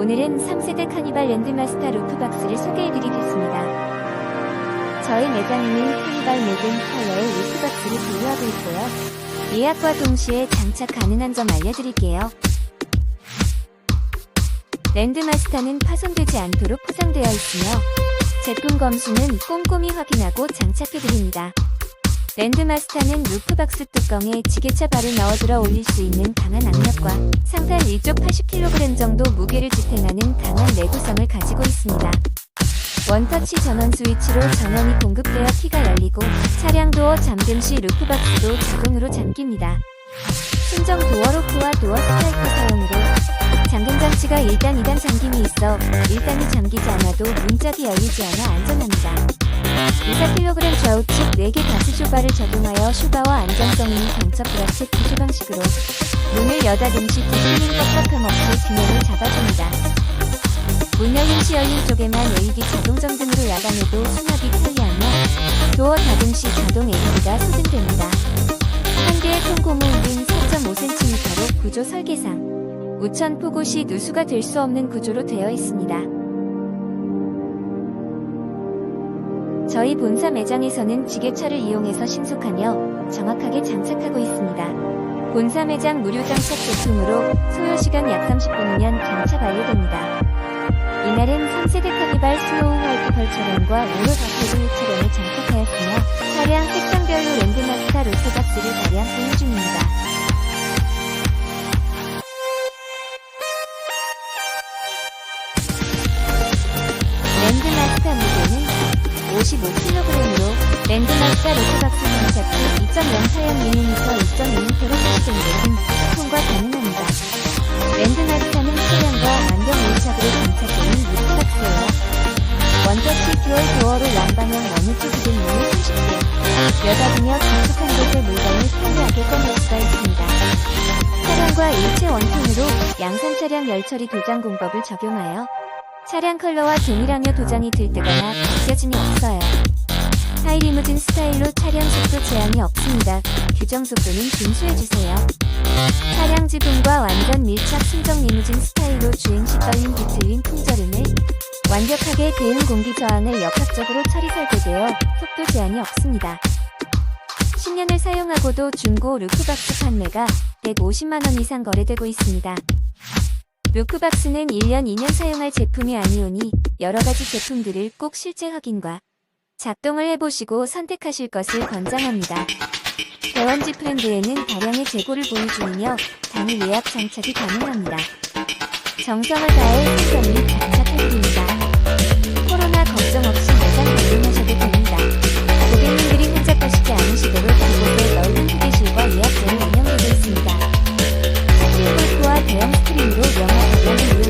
오늘은 3세대 카니발 랜드마스터 루프박스를 소개해드리겠습니다. 저희 매장에는 카니발 모든 컬러의 루프박스를 보유하고 있고요. 예약과 동시에 장착 가능한 점 알려드릴게요. 랜드마스터는 파손되지 않도록 포장되어 있으며 제품 검수는 꼼꼼히 확인하고 장착해드립니다. 랜드마스터는 루프박스 뚜껑에 지게차 발을 넣어 들어 올릴 수 있는 강한 악력과 상단 1쪽 80kg 정도 무게를 지탱하는 강한 내구성을 가지고 있습니다. 원터치 전원 스위치로 전원이 공급되어 키가 열리고 차량 도어 잠금 시 루프박스도 자동으로 잠깁니다. 순정 도어 로크와 도어 스트라이크 사용으로 잠금 장치가 1단, 2단 잠김이 있어 1단이 잠기지 않아도 문짝이 열리지 않아 안전합니다. 24kg 좌우측 4개 가스 쇼바를 적용하여 쇼바와 안정성 있는 경첩 브라켓 구조 방식으로 문을 여닫음 시 부수는 뻑뻑함 없이 균형을 잡아줍니다. 문 열림 시 열린 쪽에만 LED 자동 점 등으로 야간에도 수납이 편리하며 도어 닫음 시 자동 LED가 소등됩니다. 한 개의 통고무울인 4.5cm로 구조 설계상 우천 폭우 시 누수가 될 수 없는 구조로 되어 있습니다. 저희 본사 매장에서는 지게차를 이용해서 신속하며 정확하게 장착하고 있습니다. 본사 매장 무료 장착 제품으로 소요시간 약 30분이면 장착 완료됩니다. 이날은 3세대 카니발 스노우 화이트 펄 차량과 오로 다테드 차량을 장착하였으며 차량 색상별로 랜드마스터 로스박스를 발양 공유 중입니다. 마스터 무게는 55kg으로 랜드마스터 로스박스 장착 후 2.04mm 2.2m로 설치된 제품 통과 가능합니다. 랜드마스터는 차량과 안경 밀착으로 장착되는 루프박스예요. 원터치 듀얼 도어로 난방형 어느 쪽이든 문을 30개 여닫으며 깊숙한 곳의 물건을 편리하게 꺼낼 수가 있습니다. 차량과 일체 원통으로 양산 차량 열처리 도장 공법을 적용하여 차량 컬러와 동일하며 도장이 들뜨거나 벗겨짐이 없어요. 하이 리무진 스타일로 차량 속도 제한이 없습니다. 규정 속도는 준수해주세요. 차량 지붕과 완전 밀착 순정 리무진 스타일로 주행 시 떨림 비틀림 풍절음을 완벽하게 대응 공기 저항을 역학적으로 처리 설계되어 속도 제한이 없습니다. 10년을 사용하고도 중고 루크박스 판매가 150만원 이상 거래되고 있습니다. 루크박스는 1년, 2년 사용할 제품이 아니오니 여러가지 제품들을 꼭 실제 확인과 작동을 해보시고 선택하실 것을 권장합니다. 대원지 프렌드에는 다량의 재고를 보유 중이며 당일 예약 장착이 가능합니다. 정성을 다해 생선 및 장착해드립니다. 코로나 걱정 없이 매장 방문하셔도 됩니다. 这里没有人吗？